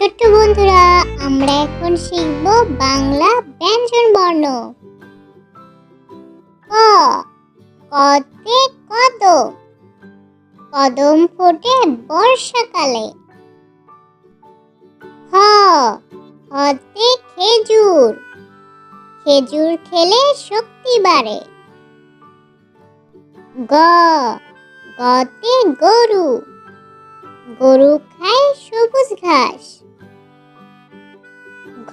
ছোট্ট বন্ধুরা, আমরা এখন শিখব বাংলা ব্যঞ্জন বর্ণ। ক, কতে কদম। কদম ফোটে বর্ষাকালে। খ হতে খেজুর। খেজুর খেলে শক্তি বাড়ে। গ, গতে গরু। গরু খায় সবুজ ঘাস। ঘ,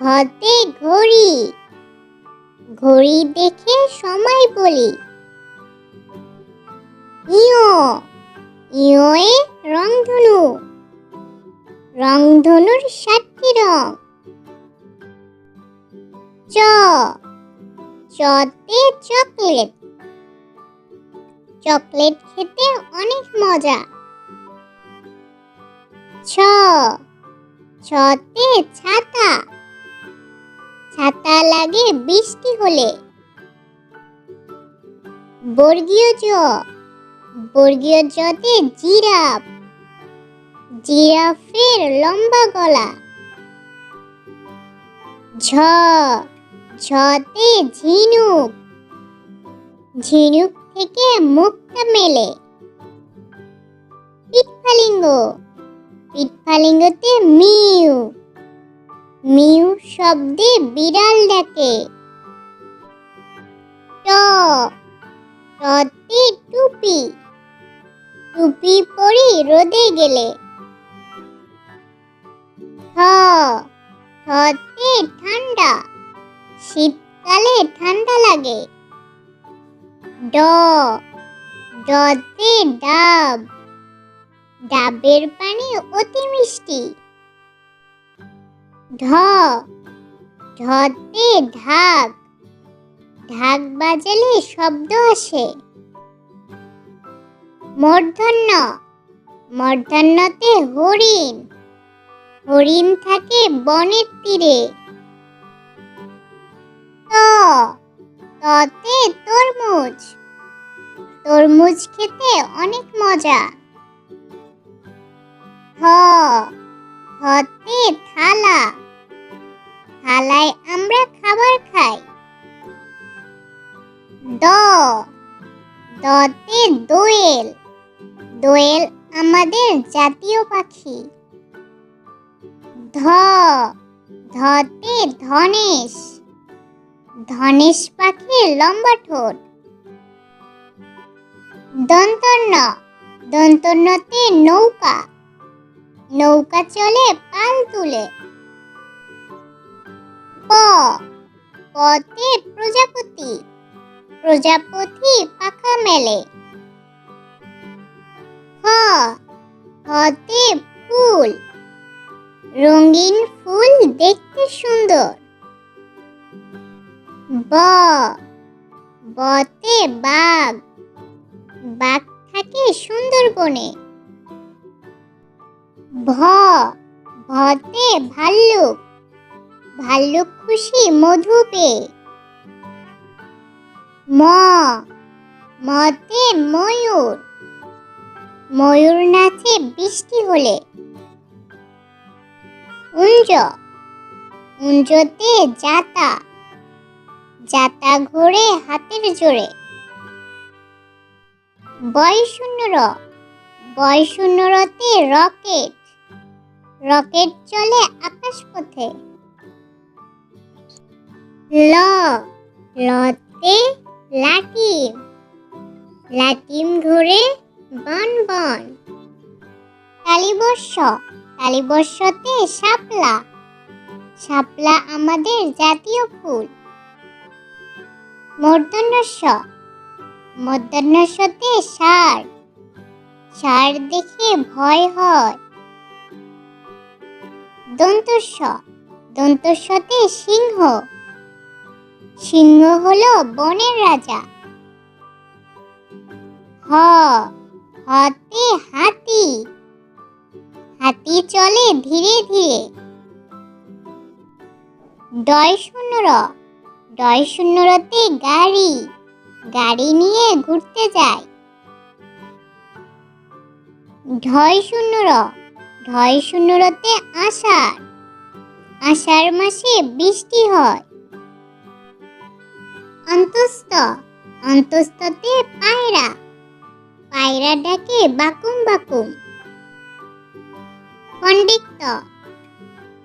ঘতে ঘড়ি। ঘড়ি দেখে সময় বলি। ইয় ইয়ে রংধনু। রংধনুর সাতটি রং। চ, চতে চকলেট। চকলেট খেতে অনেক মজা। ছ ছতে ছাতা। ছাতা লাগে বৃষ্টি হলে। বর্গীয় জ। বর্গীয় জতে জিরাফ। জিরাফের লম্বা গলা। ঝ। ঝতে ঝিনুক। ঝিনুক থেকে মুক্তা মেলে। পিটফালিঙ্গ পিটফালিঙ্গতে মিউ। মিউ শব্দে বিড়াল ডাকে। ট। টতে টুপি। টুপি পরি রোদে গেলে। ঠ। ঠতে ঠান্ডা। শীতকালে ঠান্ডা লাগে। ড। ডতে ডাব। ডাবের পানি অতি মিষ্টি। ঢ, ঢতে ঢাক। ঢাক বাজালে শব্দ আসে। মূর্ধন্য, মূর্ধন্যতে হরিণ। হরিণ থাকে বনের তীরে। ত, ততে তরমুজ। তরমুজ খেতে অনেক মজা। থ থতে থালা। থালায় আমরা খাবার খাই। দ, দতে দোয়েল। দোয়েল আমাদের জাতীয় পাখি। ধ, ধতে ধনেশ। ধনেশ পাখির লম্বা ঠোঁট। দন্তন্য দন্তন্যতে নৌকা। নৌকা চলে, পাল তুলে। প। পতে প্রজাপতি। প্রজাপতি পাখা মেলে। হ হতে ফুল। রঙিন ফুল দেখতে সুন্দর। ব। বতে বাঘ। বাঘ থাকে সুন্দরবনে। ভ, ভতে ভাল্লুক ভাল্লুক খুশি মধু পেয়ে ম, মতে ময়ূর ময়ূর নাচে বৃষ্টি হলে। উঞ্জ, উঞ্জতে জাতা জাতা ঘোরে হাতের জোরে। বয় শূন্য র বয় রতে রকেট রকেট চলে আকাশ পথে। ল, লতে লাটিম। লাটিম ঘুরে বন বন। কালীবর্ষ, কালীবর্ষতে শাপলা। শাপলা আমাদের জাতীয় ফুল। মূর্ধন্যস্য মধ্যাহ্নস্যতে সার সার দেখে ভয় হয়। দন্তস্য দন্তস্যতে সিংহ। সিংহ হলো বনের রাজা। হ, হতে হাতি। হাতি চলে ধীরে ধীরে। ডয় শূন্য র ডয় শূন্য রতে গাড়ি। গাড়ি নিয়ে ঘুরতে যায়। ঢয় শূন্য র ঢয় শূন্যরতে আষাঢ়। আষাঢ় মাসে বৃষ্টি হয়। অন্তস্থ। অন্তস্থতে পায়রা। পায়রা ডাকে বাকুম বাকুম। খণ্ডিক্ত।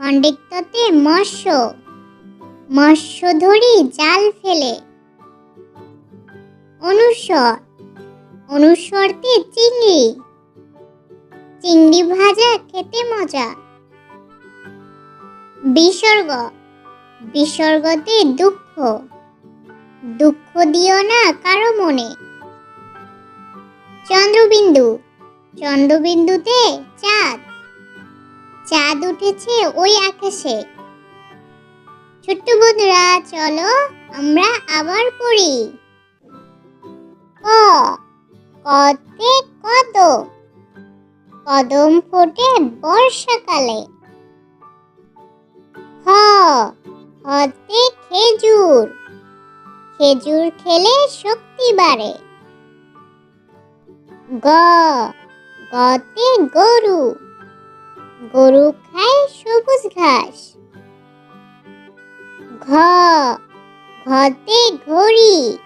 খণ্ডিক্ততে মৎস্য। মৎস্য ধরি জাল ফেলে। অনুসর। অনুস্বরতে চিংড়ি। চিংড়ি ভাজা খেতে মজা। বিসর্গ। বিসর্গতে দুঃখ। দুঃখ দিও না কারও মনে। চন্দ্রবিন্দু। চন্দ্রবিন্দুতে চাঁদ। চাঁদ উঠেছে ওই আকাশে। ছোট্ট বন্ধুরা, চলো আমরা আবার পড়ি। ক। কতে কদম ফোটে বর্ষাকালে। খ হতে খেজুর। খেজুর খেলে শক্তি বাড়ে। গ, গতে গরু। গরু খায় সবুজ ঘাস। ঘ, ঘতে ঘড়ি।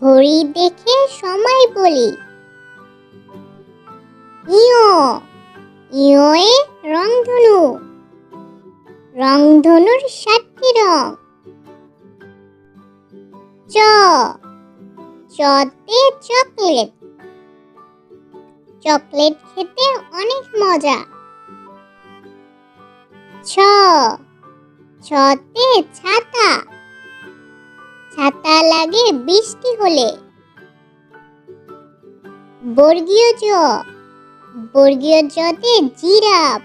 ঘড়ি দেখে সময় বলি। ইয় ইয়ে রংধনু। রংধনুর সাতটি রং। চ। চতে চকলেট। চকলেট খেতে অনেক মজা। ছ। ছতে ছাতা। ছাতা লাগে বৃষ্টি হলে। বর্গীয় জ। বর্গীয় জতে জিরাফ।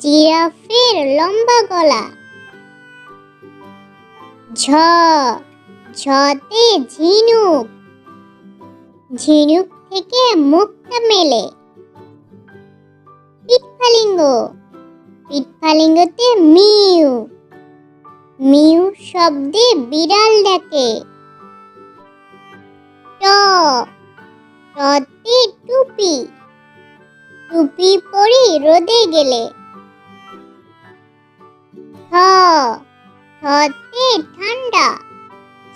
জিরাফের লম্বা গলা। ঝ। ঝতে ঝিনুক। ঝিনুক থেকে মুখটা মেলে। পিটফালিঙ্গ পিটফালিঙ্গতে মিউ। মিউ শব্দে বিড়াল ডাকে। ট টতে টুপি। টুপি পরি রোদে গেলে। ঠ, ঠতে ঠান্ডা।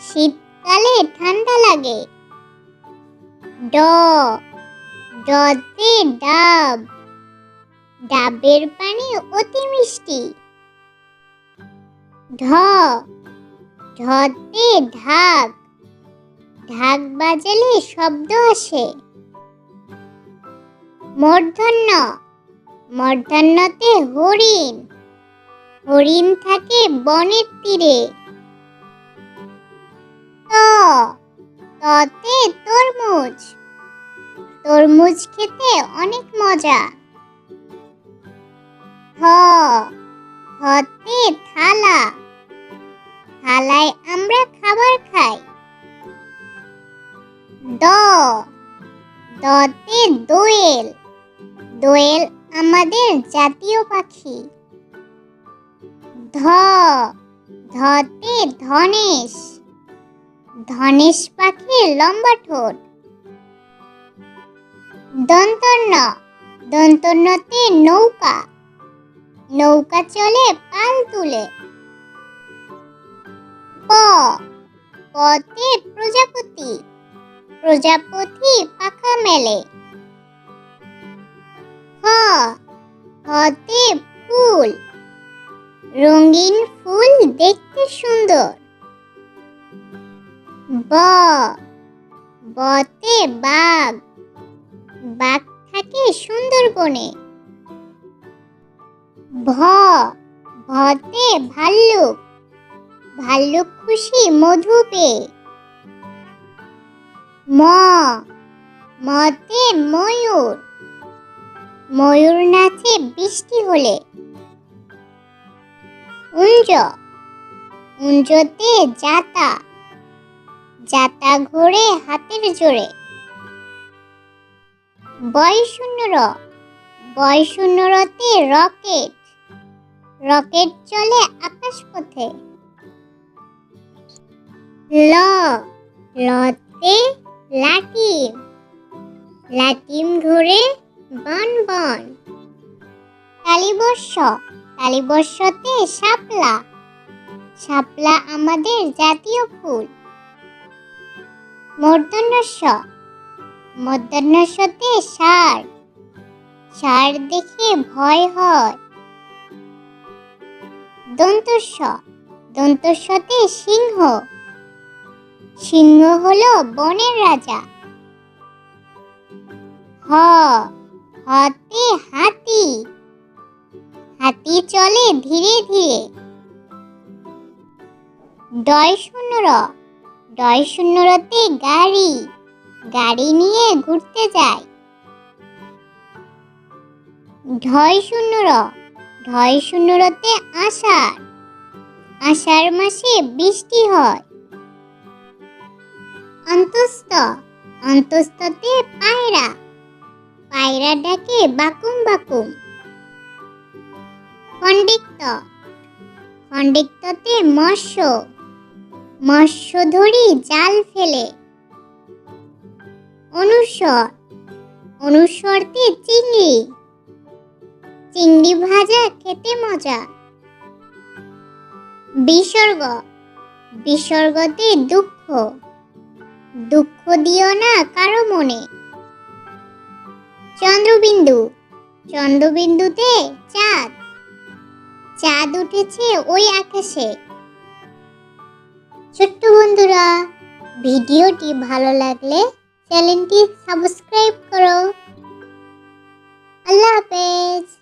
শীতকালে ঠান্ডা লাগে। ড, ডতে ডাব। ডাবের পানি অতি মিষ্টি। ঢ, ঢতে ঢাক। ঢাক বাজালে শব্দ আসে। মূর্ধন্য মূর্ধন্যতে হরিণ। হরিণ থাকে বনের তীরে। ত। ততে তরমুজ। তরমুজ খেতে অনেক মজা। থ থালা। থালায় আমরা খাবার খাই। দ। দতে দোয়েল। দোয়েল আমাদের জাতীয় পাখি। ধ, ধতে ধনেশ। ধনেশ পাখির লম্বা ঠোঁট। দন্তন্য দন্তন্যতে নৌকা। নৌকা চলে পাল তুলে। প পতে প্রজাপতি। প্রজাপতি পাখা মেলে। হতে ফুল। রঙিন ফুল দেখতে সুন্দর। ব। বতে বাঘ। বাঘ থাকে সুন্দরবনে। ভ। ভতে ভাল্লুক। ভাল্লুক খুশি মধু পেয়ে। ম। মতে ময়ূর। ময়ূর নাচে বৃষ্টি হলে। উঞ্জ, উঞ্জতে যাতা যাতা ঘোরে হাতের জোরে। বয় শূন্য র বয় শূন্য রতে রকেট রকেট চলে আকাশ পথে ল, লতে লাটিম লাটিম ঘুরে বন বন। কালীবর্ষ, কালীবর্ষতে শাপলা। শাপলা আমাদের জাতীয় ফুল। মূর্ধন্যস্ব মূর্ধন্যস্বতে সার সার দেখে ভয় হয়। দন্তস্ব দন্তস্বতে সিংহ। সিংহ হলো বনের রাজা। হ হতে, হাতি। হাতি চলে ধীরে ধীরে। ডয় শূন্য র। ডয় শূন্য রতে গাড়ি। গাড়ি নিয়ে ঘুরতে যায়। ঢয় শূন্য র। ঢয় শূন্য রতে আষাঢ়। আষাঢ় মাসে বৃষ্টি হয়। অন্তস্থ। অন্তস্থতে পায়রা। পায়রা ডাকে বাকুম বাকুম। খণ্ডিক্ত খণ্ডিক্ততে মৎস্য। মৎস্য ধরি জাল ফেলে। অনুস্বর অনুস্বরতে চিংড়ি। চিংড়ি ভাজা খেতে মজা। বিসর্গ। বিসর্গতে দুঃখ। দুঃখ দিও না কারও মনে। চন্দ্রবিন্দু। চন্দ্রবিন্দুতে চাঁদ। চাঁদ উঠেছে ওই আকাশে। ছোট্ট বন্ধুরা, ভিডিওটি ভালো লাগলে চ্যানেলটি সাবস্ক্রাইব করো। আল্লাহ হাফেজ।